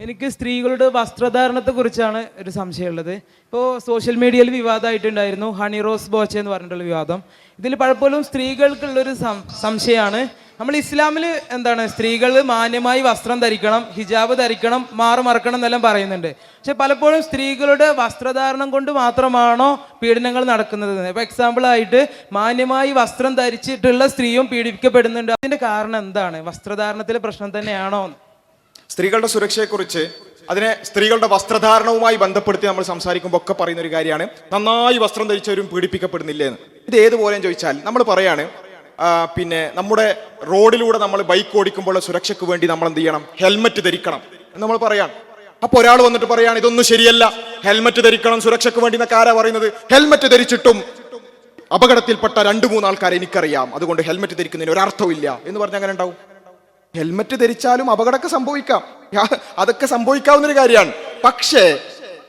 എനിക്ക് സ്ത്രീകളുടെ വസ്ത്രധാരണത്തെ കുറിച്ചാണ് ഒരു സംശയമുള്ളത്. ഇപ്പോൾ സോഷ്യൽ മീഡിയയിൽ വിവാദമായിട്ടുണ്ടായിരുന്നു ഹണി റോസ് ബോച്ച എന്ന് പറഞ്ഞിട്ടുള്ള വിവാദം. ഇതിൽ പലപ്പോഴും സ്ത്രീകൾക്കുള്ളൊരു സംശയമാണ്. നമ്മൾ ഇസ്ലാമിൽ എന്താണ് സ്ത്രീകൾ മാന്യമായി വസ്ത്രം ധരിക്കണം ഹിജാബ് ധരിക്കണം മാറു മറക്കണം എന്നെല്ലാം പറയുന്നുണ്ട്. പക്ഷെ പലപ്പോഴും സ്ത്രീകളുടെ വസ്ത്രധാരണം കൊണ്ട് മാത്രമാണോ പീഡനങ്ങൾ നടക്കുന്നത്. ഇപ്പോൾ എക്സാമ്പിൾ ആയിട്ട് മാന്യമായി വസ്ത്രം ധരിച്ചിട്ടുള്ള സ്ത്രീയും പീഡിപ്പിക്കപ്പെടുന്നുണ്ട്. അതിന്റെ കാരണം എന്താണ്? വസ്ത്രധാരണത്തിലെ പ്രശ്നം തന്നെയാണോ സ്ത്രീകളുടെ സുരക്ഷയെക്കുറിച്ച് അതിനെ സ്ത്രീകളുടെ വസ്ത്രധാരണവുമായി ബന്ധപ്പെടുത്തി നമ്മൾ സംസാരിക്കുമ്പോൾ ഒക്കെ പറയുന്ന ഒരു കാര്യമാണ് നന്നായി വസ്ത്രം ധരിച്ചവരും പീഡിപ്പിക്കപ്പെടുന്നില്ലേ എന്ന്. ഇത് ഏതുപോലെ ചോദിച്ചാൽ നമ്മൾ പറയാണ് പിന്നെ നമ്മുടെ റോഡിലൂടെ നമ്മൾ ബൈക്ക് ഓടിക്കുമ്പോൾ സുരക്ഷയ്ക്ക് വേണ്ടി നമ്മൾ എന്ത് ചെയ്യണം? ഹെൽമറ്റ് ധരിക്കണം എന്ന് നമ്മൾ പറയാണ്. അപ്പൊ ഒരാൾ വന്നിട്ട് പറയാണ് ഇതൊന്നും ശരിയല്ല. ഹെൽമറ്റ് ധരിക്കണം സുരക്ഷയ്ക്ക് വേണ്ടി എന്നൊക്കെ ആരാ പറയുന്നത്? ഹെൽമറ്റ് ധരിച്ചിട്ടും അപകടത്തിൽപ്പെട്ട രണ്ട് മൂന്ന് ആൾക്കാരെ എനിക്കറിയാം. അതുകൊണ്ട് ഹെൽമറ്റ് ധരിക്കുന്നതിന് ഒരർത്ഥമില്ല എന്ന് പറഞ്ഞാൽ അങ്ങനെ ഉണ്ടാവും? ഹെൽമറ്റ് ധരിച്ചാലും അപകടമൊക്കെ സംഭവിക്കാം. അതൊക്കെ സംഭവിക്കാവുന്ന ഒരു കാര്യമാണ്. പക്ഷേ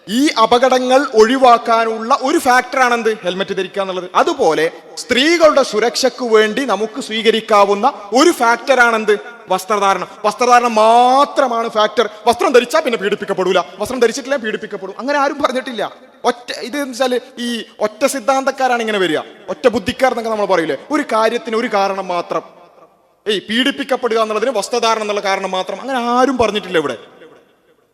ഈ അപകടങ്ങൾ ഒഴിവാക്കാനുള്ള ഒരു ഫാക്ടറാണെന്ത്? ഹെൽമറ്റ് ധരിക്കുക എന്നുള്ളത്. അതുപോലെ സ്ത്രീകളുടെ സുരക്ഷയ്ക്ക് വേണ്ടി നമുക്ക് സ്വീകരിക്കാവുന്ന ഒരു ഫാക്ടറാണെന്ത്? വസ്ത്രധാരണം. വസ്ത്രധാരണം മാത്രമാണ് ഫാക്ടർ. വസ്ത്രം ധരിച്ചാൽ പിന്നെ പീഡിപ്പിക്കപ്പെടൂല. വസ്ത്രം ധരിച്ചിട്ടില്ല പീഡിപ്പിക്കപ്പെടും അങ്ങനെ ആരും പറഞ്ഞിട്ടില്ല. ഒറ്റ ഇത് വെച്ചാൽ ഈ ഒറ്റ സിദ്ധാന്തക്കാരാണ് ഇങ്ങനെ വരിക. ഒറ്റ ബുദ്ധിക്കാർ എന്നൊക്കെ നമ്മൾ പറയില്ലേ ഒരു കാര്യത്തിന് ഒരു കാരണം മാത്രം. ഏയ് പീഡിപ്പിക്കപ്പെടുക എന്നുള്ളതിന് വസ്ത്രധാരണം എന്നുള്ള കാരണം മാത്രം. അങ്ങനെ ആരും പറഞ്ഞിട്ടില്ല ഇവിടെ.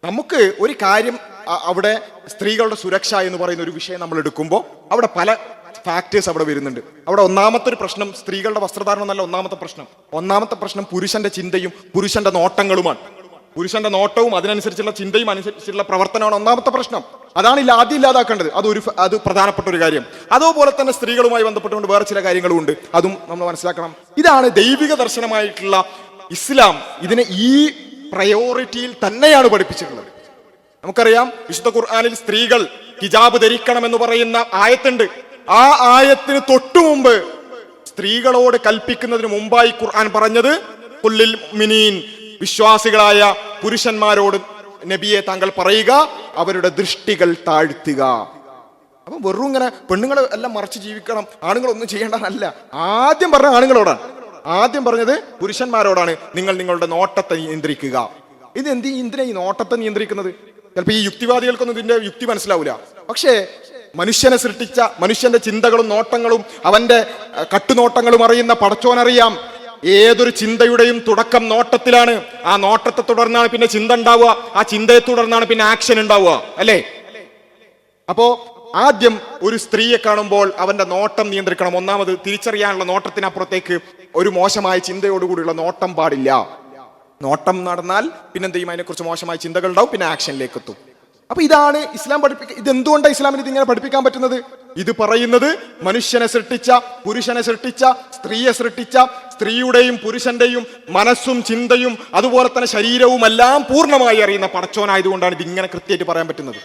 നമുക്ക് ഒരു കാര്യം അവിടെ സ്ത്രീകളുടെ സുരക്ഷ എന്ന് പറയുന്ന ഒരു വിഷയം നമ്മൾ എടുക്കുമ്പോൾ അവിടെ പല ഫാക്ടേഴ്സ് അവിടെ വരുന്നുണ്ട്. അവിടെ ഒന്നാമത്തെ ഒരു പ്രശ്നം സ്ത്രീകളുടെ വസ്ത്രധാരണം എന്നല്ല ഒന്നാമത്തെ പ്രശ്നം. ഒന്നാമത്തെ പ്രശ്നം പുരുഷന്റെ ചിന്തയും പുരുഷന്റെ നോട്ടങ്ങളുമാണ്. പുരുഷന്റെ നോട്ടവും അതിനനുസരിച്ചുള്ള ചിന്തയും അനുസരിച്ചുള്ള പ്രവർത്തനമാണ് ഒന്നാമത്തെ പ്രശ്നം. അതാണ് ഇല്ല ആദ്യം ഇല്ലാതാക്കേണ്ടത്. അതൊരു അത് പ്രധാനപ്പെട്ട ഒരു കാര്യം. അതുപോലെ തന്നെ സ്ത്രീകളുമായി ബന്ധപ്പെട്ടുകൊണ്ട് വേറെ ചില കാര്യങ്ങളും ഉണ്ട് അതും നമ്മൾ മനസ്സിലാക്കണം. ഇതാണ് ദൈവിക ദർശനമായിട്ടുള്ള ഇസ്ലാം. ഇതിനെ ഈ പ്രയോറിറ്റിയിൽ തന്നെയാണ് പഠിപ്പിച്ചിട്ടുള്ളത്. നമുക്കറിയാം വിശുദ്ധ ഖുർആാനിൽ സ്ത്രീകൾ ഹിജാബ് ധരിക്കണം എന്ന് പറയുന്ന ആയത്തുണ്ട്. ആ ആയത്തിന് തൊട്ടു മുമ്പ് സ്ത്രീകളോട് കൽപ്പിക്കുന്നതിന് മുമ്പായി ഖുർആൻ പറഞ്ഞത് മിനീൻ വിശ്വാസികളായ പുരുഷന്മാരോട് നബിയെ താങ്കൾ പറയുക അവരുടെ ദൃഷ്ടികൾ താഴ്ത്തുക. അപ്പം വെറും ഇങ്ങനെ പെണ്ണുങ്ങൾ എല്ലാം മറച്ച് ജീവിക്കണം ആണുങ്ങളൊന്നും ചെയ്യേണ്ടതല്ല. ആദ്യം പറഞ്ഞ ആണുങ്ങളോടാണ്. ആദ്യം പറഞ്ഞത് പുരുഷന്മാരോടാണ്. നിങ്ങൾ നിങ്ങളുടെ നോട്ടത്തെ നിയന്ത്രിക്കുക. ഇത് എന്ത് എന്തിനാ ഈ നോട്ടത്തെ നിയന്ത്രിക്കുന്നത്? ചിലപ്പോൾ ഈ യുക്തിവാദികൾക്കൊന്നും ഇതിന്റെ യുക്തി മനസ്സിലാവില്ല പക്ഷേ മനുഷ്യനെ സൃഷ്ടിച്ച മനുഷ്യന്റെ ചിന്തകളും നോട്ടങ്ങളും അവന്റെ കട്ടുനോട്ടങ്ങളും അറിയുന്ന പടച്ചോനറിയാം. ഏതൊരു ചിന്തയുടെയും തുടക്കം നോട്ടത്തിലാണ്. ആ നോട്ടത്തെ തുടർന്നാണ് പിന്നെ ചിന്ത ഉണ്ടാവുക. ആ ചിന്തയെ തുടർന്നാണ് പിന്നെ ആക്ഷൻ ഉണ്ടാവുക. അല്ലേ? അപ്പോ ആദ്യം ഒരു സ്ത്രീയെ കാണുമ്പോൾ അവന്റെ നോട്ടം നിയന്ത്രിക്കണം. ഒന്നാമത് തിരിച്ചറിയാനുള്ള നോട്ടത്തിനപ്പുറത്തേക്ക് ഒരു മോശമായ ചിന്തയോടുകൂടിയുള്ള നോട്ടം പാടില്ല. നോട്ടം നടന്നാൽ പിന്നെന്ത് ചെയ്യും അതിനെക്കുറിച്ച് മോശമായ ചിന്തകൾ ഉണ്ടാവും. പിന്നെ ആക്ഷനിലേക്ക് എത്തും അപ്പൊ ഇതാണ് ഇസ്ലാം പഠിപ്പിക്കുക ഇത് എന്തുകൊണ്ടാണ് ഇസ്ലാമിന് ഇത് ഇങ്ങനെ പഠിപ്പിക്കാൻ പറ്റുന്നത്? ഇത് പറയുന്നത് മനുഷ്യനെ സൃഷ്ടിച്ച പുരുഷനെ സൃഷ്ടിച്ച സ്ത്രീയെ സൃഷ്ടിച്ച സ്ത്രീയുടെയും പുരുഷന്റെയും മനസ്സും ചിന്തയും അതുപോലെ തന്നെ ശരീരവും എല്ലാം പൂർണമായി അറിയുന്ന പടച്ചോനായതുകൊണ്ടാണ് ഇത് ഇങ്ങനെ കൃത്യമായിട്ട് പറയാൻ പറ്റുന്നത്.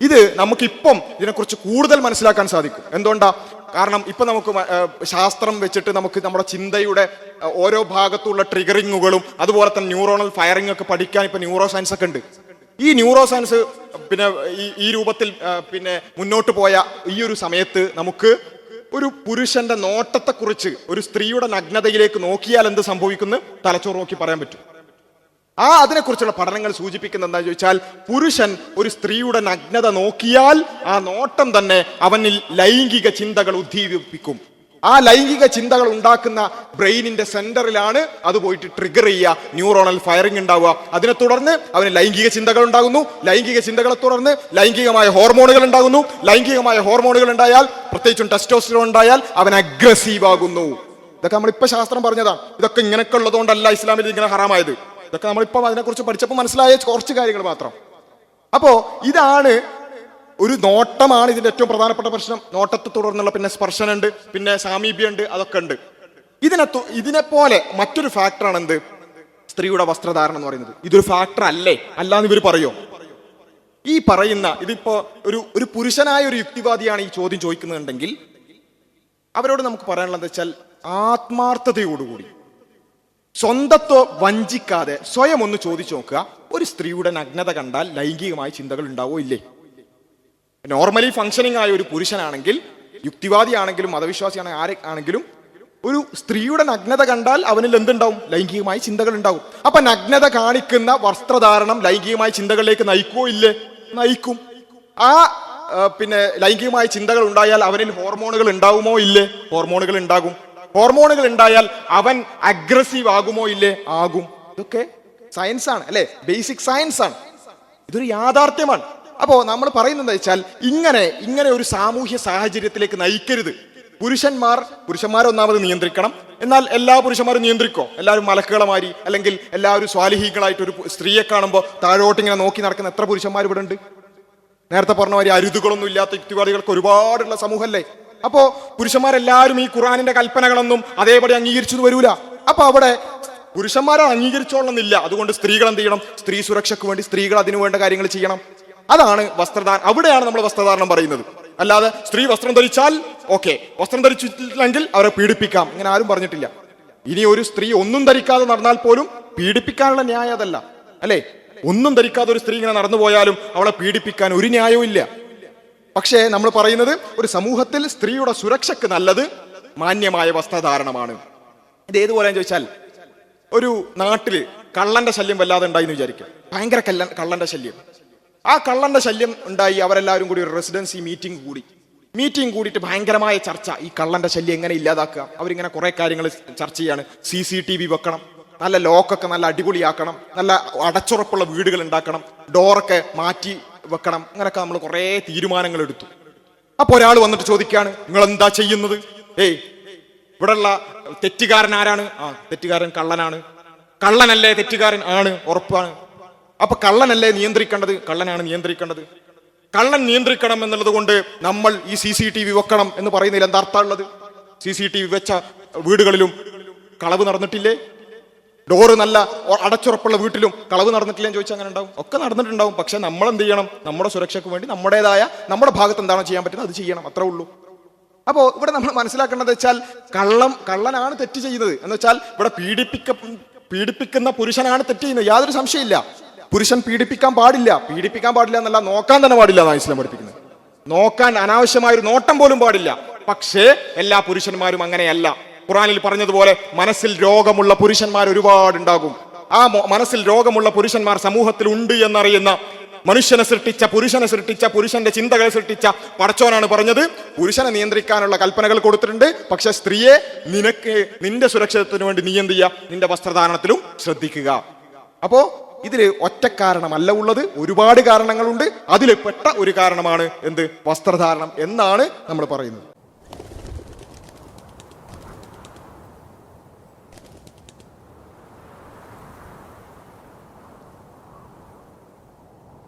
ഇത് നമുക്കിപ്പം ഇതിനെക്കുറിച്ച് കൂടുതൽ മനസ്സിലാക്കാൻ സാധിക്കും. എന്തുകൊണ്ടാ? കാരണം ഇപ്പം നമുക്ക് ശാസ്ത്രം വെച്ചിട്ട് നമുക്ക് നമ്മുടെ ചിന്തയുടെ ഓരോ ഭാഗത്തുള്ള ട്രിഗറിങ്ങുകളും അതുപോലെ തന്നെ ന്യൂറോണൽ ഫയറിംഗ് ഒക്കെ പഠിക്കാൻ ഇപ്പം ന്യൂറോ സയൻസ് ഒക്കെ ഉണ്ട്. ഈ ന്യൂറോ സയൻസ് പിന്നെ ഈ ഈ രൂപത്തിൽ പിന്നെ മുന്നോട്ട് പോയ ഈ ഒരു സമയത്ത് നമുക്ക് ഒരു പുരുഷന്റെ നോട്ടത്തെക്കുറിച്ച് ഒരു സ്ത്രീയുടെ നഗ്നതയിലേക്ക് നോക്കിയാൽ എന്ത് സംഭവിക്കുന്നു? തലച്ചോറ് നോക്കി പറയാൻ പറ്റും. ആ അതിനെക്കുറിച്ചുള്ള പഠനങ്ങൾ സൂചിപ്പിക്കുന്ന എന്താ ചോദിച്ചാൽ പുരുഷൻ ഒരു സ്ത്രീയുടെ നഗ്നത നോക്കിയാൽ ആ നോട്ടം തന്നെ അവനിൽ ലൈംഗിക ചിന്തകൾ ഉദ്ദീപിപ്പിക്കും. ആ ലൈംഗിക ചിന്തകൾ ഉണ്ടാക്കുന്ന ബ്രെയിനിന്റെ സെന്ററിലാണ് അത് പോയിട്ട് ട്രിഗർ ചെയ്യുക ന്യൂറോണൽ ഫയറിംഗ് ഉണ്ടാവുക. അതിനെ തുടർന്ന് അവന് ലൈംഗിക ചിന്തകൾ ഉണ്ടാകുന്നു. ലൈംഗിക ചിന്തകളെ തുടർന്ന് ലൈംഗികമായ ഹോർമോണുകൾ ഉണ്ടാകുന്നു. ലൈംഗികമായ ഹോർമോണുകൾ ഉണ്ടായാൽ പ്രത്യേകിച്ചും ടെസ്റ്റോസ്റ്ററോൺ ഉണ്ടായാൽ അവൻ അഗ്രസീവ് ആകുന്നു. ഇതൊക്കെ നമ്മളിപ്പോ ശാസ്ത്രം പറഞ്ഞതാണ്. ഇതൊക്കെ ഇങ്ങനെയൊക്കെ ഉള്ളതുകൊണ്ടല്ല ഇസ്ലാമിൽ ഇങ്ങനെ ഹറാമായത്. ഇതൊക്കെ നമ്മളിപ്പം അതിനെക്കുറിച്ച് പഠിച്ചപ്പോൾ മനസ്സിലായ കുറച്ച് കാര്യങ്ങൾ മാത്രം. അപ്പോ ഇതാണ് ഒരു നോട്ടമാണ് ഇതിന്റെ ഏറ്റവും പ്രധാനപ്പെട്ട പ്രശ്നം. നോട്ടത്തെ തുടർന്നുള്ള പിന്നെ സ്പർശനുണ്ട് പിന്നെ സാമീപ്യമുണ്ട് അതൊക്കെ ഉണ്ട്. ഇതിനെ പോലെ മറ്റൊരു ഫാക്ടറാണ് എന്ത് സ്ത്രീയുടെ വസ്ത്രധാരണം എന്ന് പറയുന്നത്. ഇതൊരു ഫാക്ടർ അല്ലേ? അല്ലാന്ന് ഇവർ പറയോ? ഈ പറയുന്ന ഇതിപ്പോ ഒരു ഒരു പുരുഷനായ ഒരു യുക്തിവാദിയാണ് ഈ ചോദ്യം ചോദിക്കുന്നുണ്ടെങ്കിൽ അവരോട് നമുക്ക് പറയാനുള്ളത് എന്താ വെച്ചാൽ ആത്മാർത്ഥതയോടുകൂടി സ്വന്തത്വം വഞ്ചിക്കാതെ സ്വയം ഒന്ന് ചോദിച്ചു നോക്കുക ഒരു സ്ത്രീയുടെ നഗ്നത കണ്ടാൽ ലൈംഗികമായ ചിന്തകൾ ഉണ്ടാവോ ഇല്ലേ? നോർമലി ഫങ്ഷനിങ് ആയ ഒരു പുരുഷനാണെങ്കിൽ യുക്തിവാദിയാണെങ്കിലും മതവിശ്വാസിയാണെങ്കിൽ ആരെ ആണെങ്കിലും ഒരു സ്ത്രീയുടെ നഗ്നത കണ്ടാൽ അവനിൽ എന്തുണ്ടാവും? ലൈംഗികമായ ചിന്തകൾ ഉണ്ടാവും. അപ്പൊ നഗ്നത കാണിക്കുന്ന വസ്ത്രധാരണം ലൈംഗികമായ ചിന്തകളിലേക്ക് നയിക്കുമോ ഇല്ലേ? നയിക്കും. ആ പിന്നെ ലൈംഗികമായ ചിന്തകൾ ഉണ്ടായാൽ അവനിൽ ഹോർമോണുകൾ ഉണ്ടാവുമോ ഇല്ലേ? ഹോർമോണുകൾ ഉണ്ടാകും. ഹോർമോണുകൾ ഉണ്ടായാൽ അവൻ അഗ്രസീവ് ആകുമോ ഇല്ലേ? ആകും. ഇതൊക്കെ സയൻസ് ആണ് അല്ലെ? ബേസിക് സയൻസ് ആണ്. ഇതൊരു യാഥാർത്ഥ്യമാണ്. അപ്പോ നമ്മൾ പറയുന്നത് വെച്ചാൽ ഇങ്ങനെ ഇങ്ങനെ ഒരു സാമൂഹ്യ സാഹചര്യത്തിലേക്ക് നയിക്കരുത്. പുരുഷന്മാർ പുരുഷന്മാരെ ഒന്നാമത് നിയന്ത്രിക്കണം. എന്നാൽ എല്ലാ പുരുഷന്മാരും നിയന്ത്രിക്കോ? എല്ലാവരും മലക്കുകളമാരി അല്ലെങ്കിൽ എല്ലാവരും സ്വാലിഹീകളായിട്ട് ഒരു സ്ത്രീയെ കാണുമ്പോൾ താഴോട്ട് ഇങ്ങനെ നോക്കി നടക്കുന്ന എത്ര പുരുഷന്മാർ ഇവിടെ ഉണ്ട്? നേരത്തെ പറഞ്ഞ മാതിരി അരുതുകളൊന്നും ഇല്ലാത്ത യുക്തിവാദികൾക്ക് ഒരുപാടുള്ള സമൂഹമല്ലേ അപ്പോ പുരുഷന്മാരെല്ലാവരും ഈ ഖുറാനിന്റെ കൽപ്പനകളൊന്നും അതേപടി അംഗീകരിച്ചു വരൂല. അപ്പൊ അവിടെ പുരുഷന്മാരെ അംഗീകരിച്ചോളണമെന്നില്ല. അതുകൊണ്ട് സ്ത്രീകൾ എന്ത് ചെയ്യണം? സ്ത്രീ സുരക്ഷയ്ക്ക് വേണ്ടി സ്ത്രീകൾ അതിനു വേണ്ട കാര്യങ്ങൾ ചെയ്യണം. അതാണ് വസ്ത്രധാരണം അവിടെയാണ് നമ്മൾ വസ്ത്രധാരണം പറയുന്നത്. അല്ലാതെ സ്ത്രീ വസ്ത്രം ധരിച്ചാൽ ഓക്കെ വസ്ത്രം ധരിച്ചിട്ടില്ലെങ്കിൽ അവരെ പീഡിപ്പിക്കാം. ഇങ്ങനെ ആരും പറഞ്ഞിട്ടില്ല. ഇനി ഒരു സ്ത്രീ ഒന്നും ധരിക്കാതെ നടന്നാൽ പോലും പീഡിപ്പിക്കാനുള്ള ന്യായം അതല്ല. അല്ലേ? ഒന്നും ധരിക്കാതെ ഒരു സ്ത്രീ ഇങ്ങനെ നടന്നു പോയാലും അവളെ പീഡിപ്പിക്കാൻ ഒരു ന്യായവും ഇല്ല. പക്ഷേ നമ്മൾ പറയുന്നത് ഒരു സമൂഹത്തിൽ സ്ത്രീയുടെ സുരക്ഷയ്ക്ക് നല്ലത് മാന്യമായ വസ്ത്രധാരണമാണ്. ഇത് ഏതുപോലെ ചോദിച്ചാൽ ഒരു നാട്ടിൽ കള്ളന്റെ ശല്യം വല്ലാതെ ഉണ്ടായി എന്ന് വിചാരിക്കുക ഭയങ്കര കല്ല കള്ളന്റെ ശല്യം. ആ കള്ളന്റെ ശല്യം ഉണ്ടായി അവരെല്ലാവരും കൂടി ഒരു റെസിഡൻസി മീറ്റിംഗ് കൂടി. മീറ്റിംഗ് കൂടിയിട്ട് ഭയങ്കരമായ ചർച്ച. ഈ കള്ളന്റെ ശല്യം എങ്ങനെ ഇല്ലാതാക്കുക? അവരിങ്ങനെ കുറെ കാര്യങ്ങൾ ചർച്ച ചെയ്യാണ്. സി സി ടി വി വെക്കണം. നല്ല ലോക്കൊക്കെ നല്ല അടിപൊളിയാക്കണം. നല്ല അടച്ചുറപ്പുള്ള വീടുകൾ ഉണ്ടാക്കണം. ഡോറൊക്കെ മാറ്റി വെക്കണം. അങ്ങനെയൊക്കെ നമ്മൾ കുറേ തീരുമാനങ്ങൾ എടുത്തു അപ്പോൾ ഒരാൾ വന്നിട്ട് ചോദിക്കുകയാണ് നിങ്ങൾ എന്താ ചെയ്യുന്നത്? ഏയ് ഇവിടെയുള്ള തെറ്റുകാരൻ ആരാണ്? ആ തെറ്റുകാരൻ കള്ളനാണ്. കള്ളനല്ലേ തെറ്റുകാരൻ? ആണ് ഉറപ്പാണ്. അപ്പൊ കള്ളനല്ലേ നിയന്ത്രിക്കേണ്ടത്? കള്ളനാണ് നിയന്ത്രിക്കേണ്ടത്. കള്ളൻ നിയന്ത്രിക്കണം എന്നുള്ളത് കൊണ്ട് നമ്മൾ ഈ സി സി ടി വി വെക്കണം എന്ന് പറയുന്നതിൽ എന്താ അർത്ഥമുള്ളത് സി സി ടി വി വെച്ച വീടുകളിലും കളവ് നടന്നിട്ടില്ലേ? ഡോറ് നല്ല അടച്ചുറപ്പുള്ള വീട്ടിലും കളവ് നടന്നിട്ടില്ല എന്ന് ചോദിച്ചാൽ അങ്ങനെ ഉണ്ടാവും ഒക്കെ നടന്നിട്ടുണ്ടാവും. പക്ഷെ നമ്മൾ എന്ത് ചെയ്യണം നമ്മുടെ സുരക്ഷയ്ക്ക് വേണ്ടി നമ്മുടേതായ നമ്മുടെ ഭാഗത്ത് എന്താണോ ചെയ്യാൻ പറ്റുന്നത്? അത് ചെയ്യണം. അത്രേ ഉള്ളൂ. അപ്പോൾ ഇവിടെ നമ്മൾ മനസ്സിലാക്കേണ്ടത് വെച്ചാൽ കള്ളം കള്ളനാണ് തെറ്റ് ചെയ്യുന്നത്. എന്ന് വെച്ചാൽ ഇവിടെ പീഡിപ്പിക്ക പീഡിപ്പിക്കുന്ന പുരുഷനാണ് തെറ്റ് ചെയ്യുന്നത്. യാതൊരു സംശയമില്ല പുരുഷൻ പീഡിപ്പിക്കാൻ പാടില്ല. പീഡിപ്പിക്കാൻ പാടില്ല എന്നല്ല നോക്കാൻ തന്നെ പാടില്ല എന്നാണ് ഇസ്ലാം പഠിപ്പിക്കുന്നത്. നോക്കാൻ അനാവശ്യമായ ഒരു നോട്ടം പോലും പാടില്ല. പക്ഷേ എല്ലാ പുരുഷന്മാരും അങ്ങനെയല്ല. ഖുറാനിൽ പറഞ്ഞതുപോലെ മനസ്സിൽ രോഗമുള്ള പുരുഷന്മാർ ഒരുപാടുണ്ടാകും. ആ മനസ്സിൽ രോഗമുള്ള പുരുഷന്മാർ സമൂഹത്തിൽ ഉണ്ട് എന്നറിയുന്ന മനുഷ്യനെ സൃഷ്ടിച്ച പുരുഷനെ സൃഷ്ടിച്ച പുരുഷന്റെ ചിന്തകളെ സൃഷ്ടിച്ച പടച്ചോനാണ് പറഞ്ഞത്. പുരുഷനെ നിയന്ത്രിക്കാനുള്ള കൽപ്പനകൾ കൊടുത്തിട്ടുണ്ട്. പക്ഷെ സ്ത്രീയെ നിനക്ക് നിന്റെ സുരക്ഷിതത്വത്തിന് വേണ്ടി നീ എന്ത് ചെയ്യുക? നിന്റെ വസ്ത്രധാരണത്തിലും ശ്രദ്ധിക്കുക. അപ്പോ ഇതിൽ ഒറ്റ കാരണമല്ല ഉള്ളത്. ഒരുപാട് കാരണങ്ങളുണ്ട്. അതിൽ പെട്ട ഒരു കാരണമാണ് എന്ത്? വസ്ത്രധാരണം എന്നാണ് നമ്മൾ പറയുന്നത്.